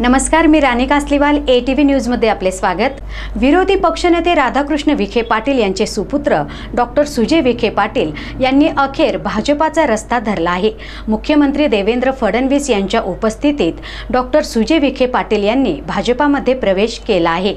नमस्कार मी Rani Kasliwal A T V न्यूजमध्ये आपले स्वागत. विरोधी पक्षनेते राधाकृष्ण विखे पाटील यांचे सुपुत्र डॉक्टर सुजय विखे पाटील यांनी अखेर भाजपाचा रस्ता धरला आहे. मुख्यमंत्री देवेंद्र फडणवीस यांच्या उपस्थितीत डॉक्टर सुजय विखे पाटील यांनी भाजपामध्ये प्रवेश केला आहे.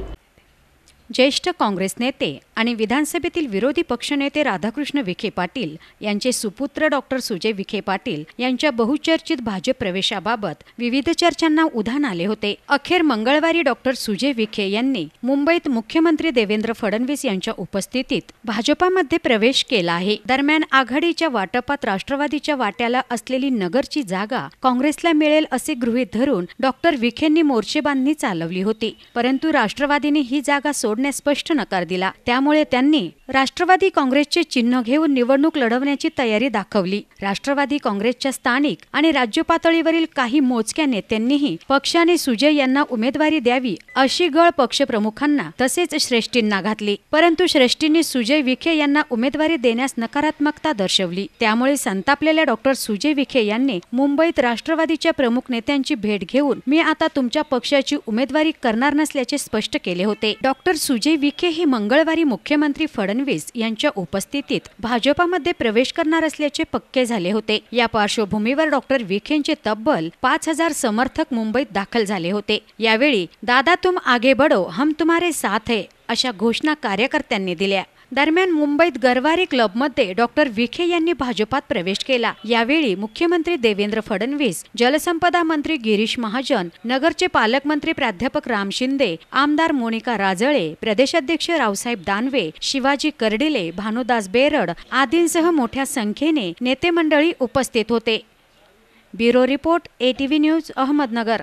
ज्येष्ठ काँग्रेस नेते आणि विधानसभेतील विरोधी पक्षनेते राधाकृष्ण विखे पाटील यांचे सुपुत्र डॉक्टर सुजय विखे पाटील यांच्या बहुचर्चित भाजप प्रवेशाबाबत विविध चर्चांना उधाण आले होते. अखेर मंगळवारी डॉक्टर सुजय विखे यांनी मुंबईत मुख्यमंत्री देवेंद्र फडणवीस यांच्या उपस्थितीत भाजपामध्ये प्रवेश केला आहे. दरम्यान आघाडीच्या वाटपात राष्ट्रवादीच्या वाट्याला असलेली नगरची जागा काँग्रेसला मिळेल असे गृहीत धरून डॉक्टर विखेंनी मोर्चेबांधणी चालवली होती. परंतु राष्ट्रवादीने ही जागा स्पष्ट नकार दिला. त्यामुळे त्यांनी राष्ट्रवादी काँग्रेसचे चिन्ह घेऊन निवडणूक लढवण्याची तयारी दाखवली. राष्ट्रवादी काँग्रेसच्या स्थानिक आणि राज्य पातळीवरील काही मोजक्या नेत्यांनीही पक्षाने सुजय यांना उमेदवारी द्यावी अशी गळ पक्षप्रमुखांना तसेच श्रेष्ठींना घातली. परंतु श्रेष्ठींनी सुजय विखे यांना उमेदवारी देण्यास नकारात्मकता दर्शवली. त्यामुळे संतापलेल्या डॉक्टर सुजय विखे यांनी मुंबईत राष्ट्रवादीच्या प्रमुख नेत्यांची भेट घेऊन मी आता तुमच्या पक्षाची उमेदवारी करणार नसल्याचे स्पष्ट केले होते. डॉक्टर सुजय विखे हे मंगळवारी मुख्यमंत्री फडणवीस यांच्या उपस्थितीत भाजपामध्ये प्रवेश करणार असल्याचे पक्के झाले होते. या पार्श्वभूमीवर डॉक्टर विखेंचे तब्बल पाच हजार समर्थक मुंबईत दाखल झाले होते. यावेळी दादा तुम आगे बढो हम तुम्हारे साथ है अशा घोषणा कार्यकर्त्यांनी दिल्या. दरम्यान मुंबईत गरवारे क्लबमध्ये डॉक्टर विखे यांनी भाजपात प्रवेश केला. यावेळी मुख्यमंत्री देवेंद्र फडणवीस जलसंपदा मंत्री गिरीश महाजन नगरचे पालकमंत्री प्राध्यापक राम शिंदे आमदार मोनिका राजळे प्रदेशाध्यक्ष रावसाहेब दानवे शिवाजी कर्डिले भानुदास बेरड आदींसह मोठ्या संख्येने नेते मंडळी उपस्थित होते. Bureau report ATV news Ahmednagar.